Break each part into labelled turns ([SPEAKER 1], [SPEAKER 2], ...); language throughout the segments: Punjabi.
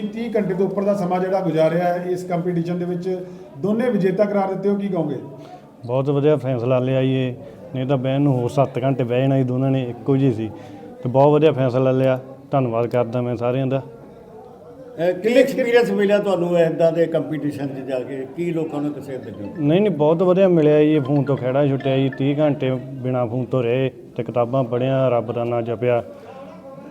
[SPEAKER 1] ਤੁਸੀਂ 30 ਘੰਟੇ ਤੋਂ ਉੱਪਰ ਦਾ ਸਮਾਂ ਜਿਹੜਾ ਗੁਜ਼ਾਰਿਆ ਹੈ ਇਸ ਕੰਪੀਟੀਸ਼ਨ ਦੇ ਵਿੱਚ ਦੋਨੇ ਵਿਜੇਤਾ ਕਰਾਰ ਦਿੱਤੇ ਹੋ ਕੀ ਕਹੋਗੇ?
[SPEAKER 2] ਬਹੁਤ ਵਧੀਆ ਫੈਸਲਾ ਲਿਆ ਜੀ ਇਹ। ਨਹੀਂ ਤਾਂ ਬਹਿਣ ਨੂੰ ਹੋਰ 7 ਘੰਟੇ ਬਹਿ ਜਾਣਾ ਸੀ ਦੋਨਾਂ ਨੇ ਇੱਕੋ ਜਿਹੀ ਸੀ। ਤੇ ਬਹੁਤ ਵਧੀਆ ਫੈਸਲਾ ਲਿਆ। ਧੰਨਵਾਦ ਕਰਦਾ ਮੈਂ ਸਾਰਿਆਂ ਦਾ।
[SPEAKER 3] ਅਹ ਕੀ ਐਕਸਪੀਰੀਅੰਸ ਮਿਲਿਆ ਤੁਹਾਨੂੰ ਇਦਾਂ ਦੇ ਕੰਪੀਟੀਸ਼ਨ 'ਚ ਜਾ ਕੇ? ਕੀ ਲੋਕਾਂ ਨੂੰ ਕਿਸੇ ਦੇ
[SPEAKER 2] ਨਹੀਂ ਨਹੀਂ ਬਹੁਤ ਵਧੀਆ ਮਿਲਿਆ ਜੀ। ਇਹ ਫੋਨ ਤੋਂ ਖਹਿੜਾ ਛੁੱਟਿਆ ਜੀ। 30 ਘੰਟੇ ਬਿਨਾ ਫੋਨ ਤੋਂ ਰਹੇ ਤੇ ਕਿਤਾਬਾਂ ਪੜ੍ਹੀਆਂ ਰੱਬ ਦਾ ਨਾਂ ਜਪਿਆ।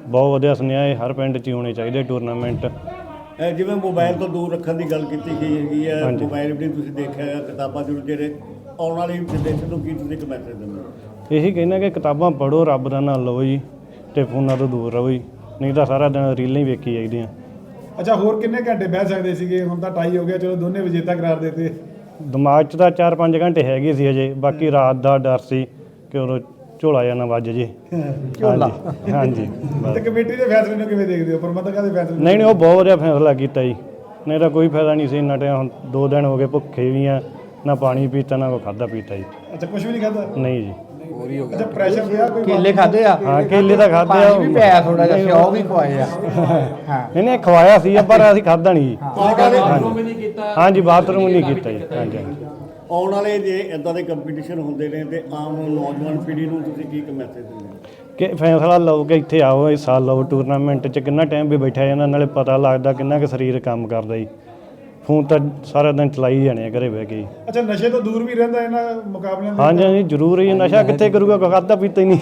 [SPEAKER 2] ਬਹੁਤ ਵਧੀਆ ਸੁਨੇਹਾ ਇਹ ਹਰ ਪਿੰਡ 'ਚ ਹੀ ਹੋਣੇ ਚਾਹੀਦੇ ਟੂਰਨਾਮੈਂਟ
[SPEAKER 3] ਅਹ ਜਿਵੇਂ ਮੋਬਾਈਲ ਤੋਂ ਦੂਰ ਰੱਖਣ ਦੀ ਗੱਲ ਕੀਤੀ ਗਈ ਹੈਗੀ ਹੈ
[SPEAKER 2] ਹਾਂਜੀ।
[SPEAKER 3] ਮੋਬਾਈਲ ਵੀ ਤੁਸੀਂ ਦੇਖਿਆ ਹੈਗਾ ਕਿਤਾਬਾਂ ਜ਼ਰੂਰ ਜਿਹੜੇ ਆਉਣ ਵਾਲੀ ਜਨਰੇਸ਼ਨ ਨੂੰ ਕੀ ਤੁਸੀਂ ਇੱਕ ਮੈਸੇਜ ਦਿੰਦੇ ਹੋ?
[SPEAKER 2] ਇਹੀ ਕਹਿੰਦਾ ਕਿ ਕਿਤਾਬਾਂ ਪੜ੍ਹੋ ਰੱਬ ਦਾ ਨਾਂ ਲਓ ਜੀ ਤੇ ਫੋਨਾਂ ਤੋਂ ਦੂਰ ਰਹੋ ਜੀ ਨਹੀਂ ਤਾਂ ਸਾਰਾ ਦਿਨ ਰੀਲਾਂ ਹੀ ਵੇਖੀ ਜਾਈਦੀਆਂ।
[SPEAKER 1] ਅੱਛਾ ਹੋਰ ਕਿੰਨੇ ਘੰਟੇ ਬਹਿ ਸਕਦੇ ਸੀਗੇ? ਹੁਣ ਤਾਂ ਟਾਈ ਹੋ ਗਿਆ ਚਲੋ ਦੋਨੇ ਵਿਜੇਤਾ ਕਰਾਰ ਦਿੱਤੇ।
[SPEAKER 2] ਦਿਮਾਗ 'ਚ ਤਾਂ 4-5 ਘੰਟੇ ਹੈਗੇ ਸੀ ਅਜੇ ਬਾਕੀ ਰਾਤ ਦਾ ਡਰ ਸੀ ਕਿ ਉਦੋਂ ਝੋਲਾ ਜਾਂ ਨਾ ਵੱਜ ਜੇ। ਝੋਲਾ। ਹਾਂਜੀ।
[SPEAKER 1] ਤੇ ਕਮੇਟੀ ਦੇ ਫੈਸਲੇ ਨੂੰ ਕਿਵੇਂ ਦੇਖਦੇ ਹੋ? ਪ੍ਰਬੰਧਕਾਂ ਦੇ ਫੈਸਲੇ?
[SPEAKER 2] ਨਹੀਂ ਨਹੀਂ ਉਹ ਬਹੁਤ ਵਧੀਆ ਫੈਸਲਾ ਕੀਤਾ ਜੀ। ਨਹੀਂ ਤਾਂ ਕੋਈ ਫਾਇਦਾ ਨਹੀਂ ਸੀ ਇੰਨਾ ਟਾਈਮ। ਹੁਣ ਦੋ ਦਿਨ ਹੋ ਗਏ ਭੁੱਖੇ ਵੀ ਆ ਨਾ ਪਾਣੀ ਪੀਤਾ ਨਾ ਕੋਈ ਖਾਦਾ ਪੀਤਾ ਜੀ।
[SPEAKER 1] ਅੱਛਾ ਕੁਝ ਵੀ ਨਹੀਂ ਖਾਦਾ
[SPEAKER 2] ਨਹੀਂ ਜੀ।
[SPEAKER 1] ਅੱਛਾ ਪ੍ਰੈਸ਼ਰ ਪਿਆ ਕੋਈ
[SPEAKER 4] ਕੇਲੇ ਖਾਦੇ ਆ?
[SPEAKER 2] ਹਾਂ ਕੇਲੇ ਤਾਂ ਖਾਦੇ ਆ।
[SPEAKER 4] ਪਾਣੀ ਵੀ ਪਿਆ ਥੋੜਾ ਜਿਹਾ ਸਿਓ ਵੀ ਖਵਾਏ ਆ। ਹਾਂ।
[SPEAKER 2] ਨਹੀਂ ਨਹੀਂ ਖਵਾਇਆ ਸੀ ਪਰ ਅਸੀਂ ਖਾਦਾ ਨਹੀਂ ਜੀ।
[SPEAKER 3] ਆਉਣ ਵਾਲੇ
[SPEAKER 2] ਹਾਂਜੀ। ਬਾਥਰੂਮ ਨਹੀਂ ਕੀਤਾ ਜੀ। ਹਾਂਜੀ ਹਾਂਜੀ।
[SPEAKER 3] ਆਉਣ ਵਾਲੇ ਜੇ ਇਦਾਂ ਦੇ ਕੰਪੀਟੀਸ਼ਨ ਹੁੰਦੇ ਨੇ ਤੇ ਆਮ ਨੌਜਵਾਨ ਪੀੜ੍ਹੀ ਨੂੰ ਤੁਸੀਂ ਕੀ ਇੱਕ ਮੈਸੇਜ ਦਿੰਦੇ
[SPEAKER 2] ਕਿ ਫੈਸਲਾ ਲਓ ਕਿ ਇੱਥੇ ਆਓ ਇਸ ਸਾਲ ਲਓ ਟੂਰਨਾਮੈਂਟ 'ਚ ਕਿੰਨਾ ਟਾਈਮ ਵੀ ਬੈਠਿਆ ਜਾਂਦਾ ਨਾਲੇ ਪਤਾ ਲੱਗਦਾ ਕਿੰਨਾ ਕੁ ਸਰੀਰ ਕੰਮ ਕਰਦਾ ਜੀ। ਫੋਨ ਤਾਂ ਸਾਰਾ ਦਿਨ ਚਲਾਈ ਜਾਣੇ ਆ ਘਰੇ ਬਹਿ ਕੇ ਜੀ।
[SPEAKER 1] ਅੱਛਾ ਨਸ਼ੇ ਤੋਂ ਦੂਰ ਵੀ ਰਹਿੰਦਾ ਇਹਨਾਂ ਮੁਕਾਬਲਿਆਂ ਦੇ
[SPEAKER 2] ਹਾਂਜੀ ਹਾਂਜੀ ਜ਼ਰੂਰ ਹੀ ਨਸ਼ਾ ਕਿੱਥੇ ਕਰੂਗਾ ਕੋਈ ਖਾਦਾ ਪੀਤਾ ਹੀ ਨਹੀਂ।